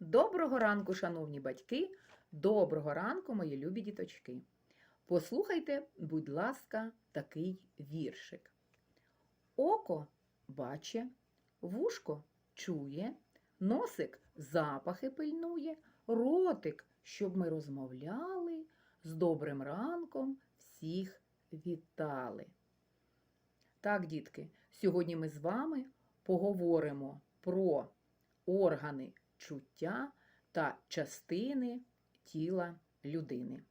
Доброго ранку, шановні батьки, доброго ранку, мої любі діточки. Послухайте, будь ласка, такий віршик. Око баче, вушко чує, носик запахи пильнує, ротик, щоб ми розмовляли, з добрим ранком всіх вітали. Так, дітки, сьогодні ми з вами поговоримо про органи чуття та частини тіла людини.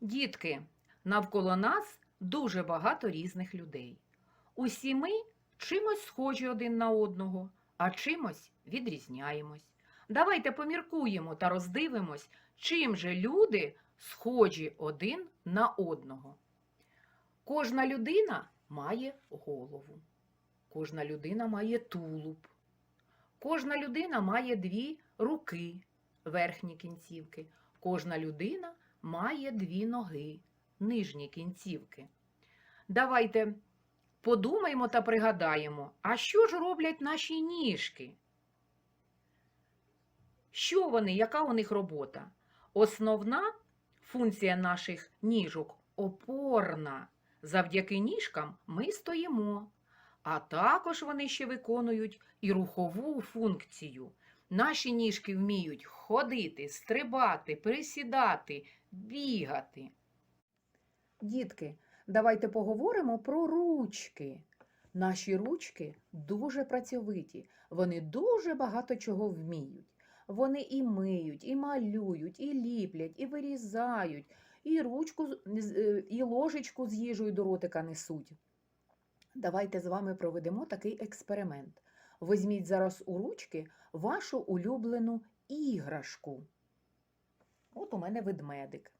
Дітки, навколо нас дуже багато різних людей. Усі ми чимось схожі один на одного, а чимось відрізняємось. Давайте поміркуємо та роздивимось, чим же люди схожі один на одного. Кожна людина має голову. Кожна людина має тулуб. Кожна людина має дві руки, верхні кінцівки. Кожна людина має дві ноги, нижні кінцівки. Давайте подумаємо та пригадаємо, а що ж роблять наші ніжки? Що вони, яка у них робота? Основна функція наших ніжок опорна. Завдяки ніжкам ми стоїмо. А також вони ще виконують і рухову функцію. Наші ніжки вміють ходити, стрибати, присідати, бігати. Дітки, давайте поговоримо про ручки. Наші ручки дуже працьовиті, вони дуже багато чого вміють. Вони і миють, і малюють, і ліплять, і вирізають, і ручку, е, і ложечку з їжею до ротика несуть. Давайте з вами проведемо такий експеримент. Візьміть зараз у ручки вашу улюблену іграшку. От у мене ведмедик.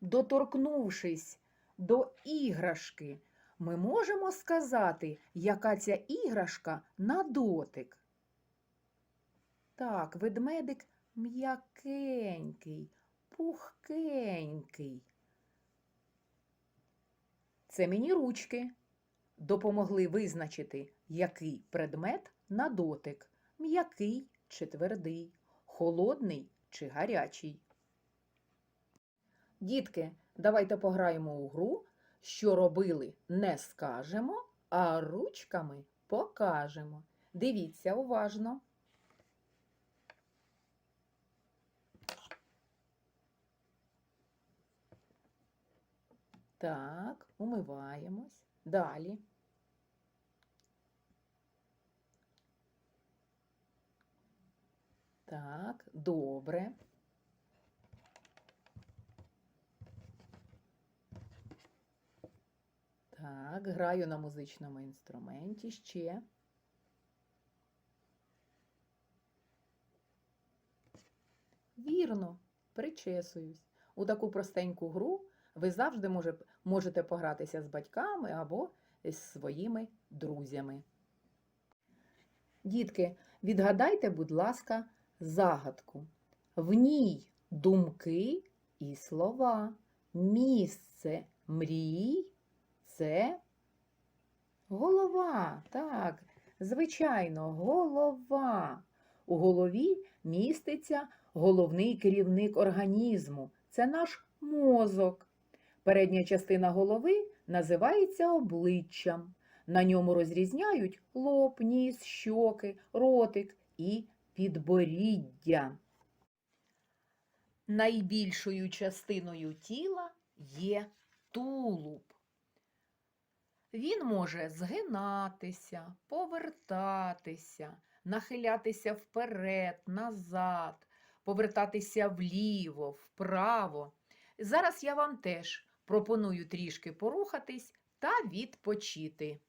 Доторкнувшись до іграшки, ми можемо сказати, яка ця іграшка на дотик. Так, ведмедик м'якенький, пухкенький. Це мені ручки допомогли визначити, який предмет на дотик м'який чи твердий, холодний чи гарячий. Дітки, давайте пограємо у гру, що робили не скажемо, а ручками покажемо. Дивіться уважно. Так, умиваємось. Далі. Так, добре. Так, граю на музичному інструменті ще. Вірно, причесуюсь. У таку простеньку гру ви завжди може, можете погратися з батьками або з своїми друзями. Дітки, відгадайте, будь ласка, загадку. В ній думки і слова. Місце мрій це голова. Так, звичайно, голова. У голові міститься головний керівник організму. Це наш мозок. Передня частина голови називається обличчям. На ньому розрізняють лоб, ніс, щоки, ротик і підборіддя. Найбільшою частиною тіла є тулуб. Він може згинатися, повертатися, нахилятися вперед, назад, повертатися вліво, вправо. Зараз я вам теж пропоную трішки порухатись та відпочити.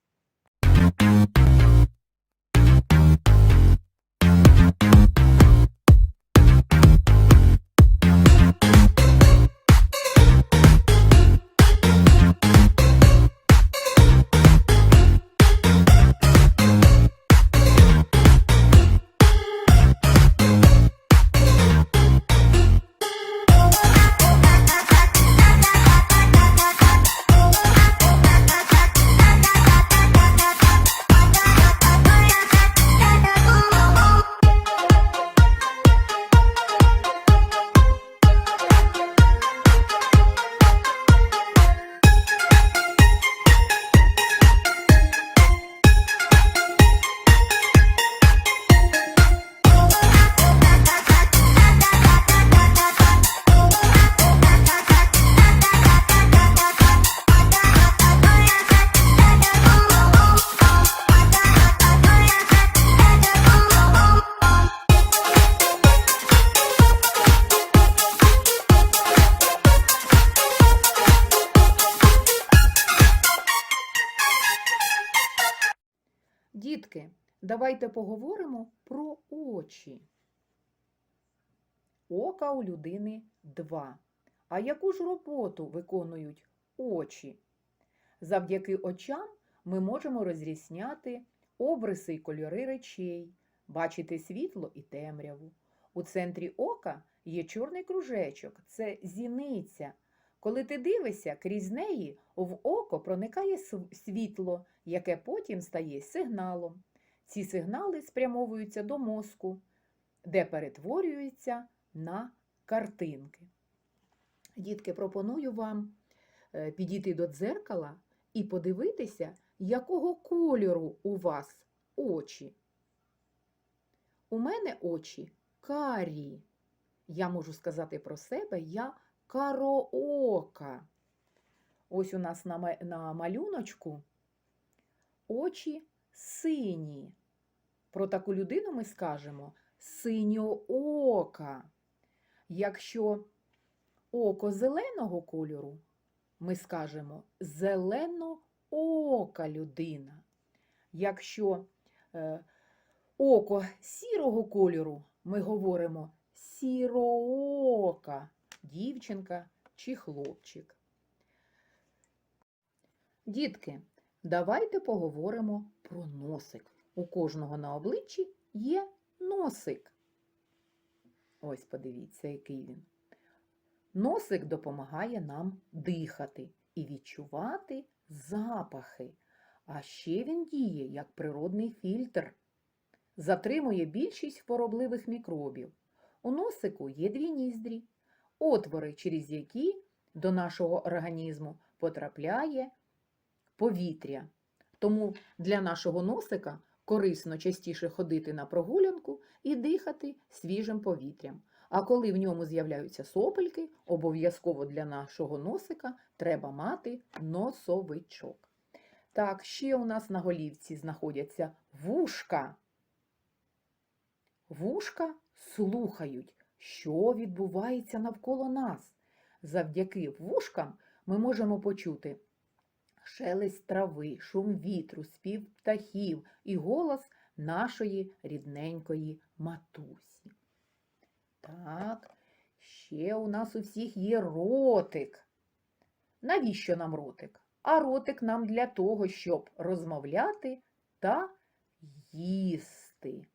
Давайте поговоримо про очі. Ока у людини два. А яку ж роботу виконують очі? Завдяки очам ми можемо розрізняти обриси й кольори речей, бачити світло і темряву. У центрі ока є чорний кружечок це зіниця. Коли ти дивишся, крізь неї в око проникає світло, яке потім стає сигналом. Ці сигнали спрямовуються до мозку, де перетворюються на картинки. Дітки, пропоную вам е, підійти до дзеркала і подивитися, якого кольору у вас очі. У мене очі карі. Я можу сказати про себе, я кароока. Ось у нас на, малюночку очі сині. Про таку людину ми скажемо синьоока. Якщо око зеленого кольору, ми скажемо зеленоока людина. Якщо е, око сірого кольору, ми говоримо сіроока дівчинка чи хлопчик. Дітки, давайте поговоримо про носик. У кожного на обличчі є носик. Ось подивіться, який він. Носик допомагає нам дихати і відчувати запахи. А ще він діє як природний фільтр. Затримує більшість хворобливих мікробів. У носику є дві ніздрі, отвори, через які до нашого організму потрапляє повітря. Тому для нашого носика корисно частіше ходити на прогулянку і дихати свіжим повітрям. А коли в ньому з'являються сопельки, обов'язково для нашого носика треба мати носовичок. Так, ще у нас на голівці знаходяться вушка. Вушка слухають, що відбувається навколо нас. Завдяки вушкам ми можемо почути шелест трави, шум вітру, спів птахів і голос нашої рідненької матусі. Так, ще у нас у всіх є ротик. Навіщо нам ротик? А ротик нам для того, щоб розмовляти та їсти.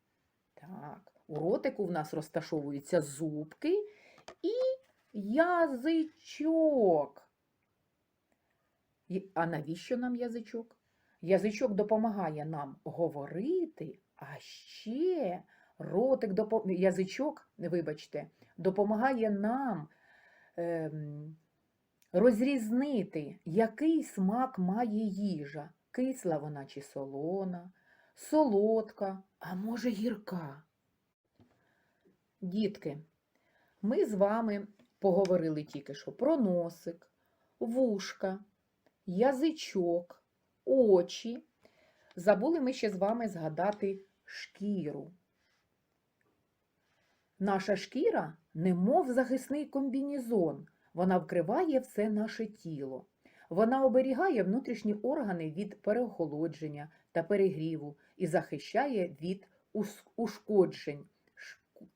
Так, у ротику в нас розташовуються зубки і язичок. А навіщо нам язичок? Язичок допомагає нам говорити, а ще ротик допо... язичок, вибачте, допомагає нам ем, розрізнити, який смак має їжа. Кисла вона чи солона, солодка, а може гірка. Дітки, ми з вами поговорили тільки що про носик, вушка, язичок, очі. Забули ми ще з вами згадати шкіру. Наша шкіра немов захисний комбінезон. Вона вкриває все наше тіло. Вона оберігає внутрішні органи від переохолодження та перегріву і захищає від ушкоджень.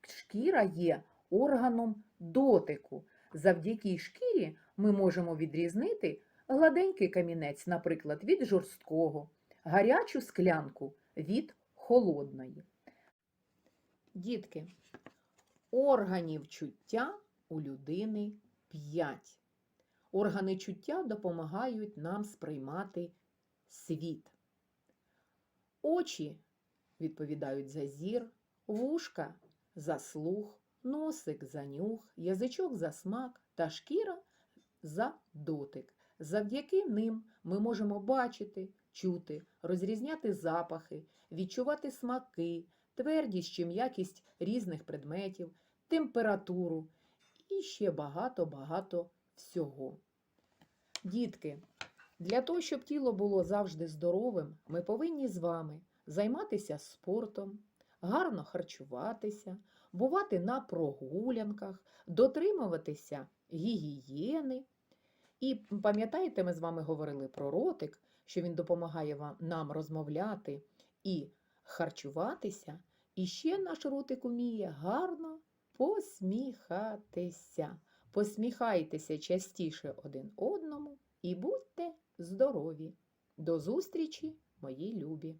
Шкіра є органом дотику. Завдяки шкірі ми можемо відрізнити гладенький камінець, наприклад, від жорсткого, гарячу склянку від холодної. Дітки, органів чуття у людини 5. Органи чуття допомагають нам сприймати світ. Очі відповідають за зір, вушка за слух, носик за нюх, язичок за смак та шкіра за дотик. Завдяки ним ми можемо бачити, чути, розрізняти запахи, відчувати смаки, твердість чи м'якість різних предметів, температуру і ще багато-багато всього. Дітки, для того, щоб тіло було завжди здоровим, ми повинні з вами займатися спортом, гарно харчуватися, бувати на прогулянках, дотримуватися гігієни. І пам'ятаєте, ми з вами говорили про ротик, що він допомагає вам, нам розмовляти і харчуватися, і ще наш ротик уміє гарно посміхатися. Посміхайтеся частіше один одному і будьте здорові. До зустрічі, мої любі!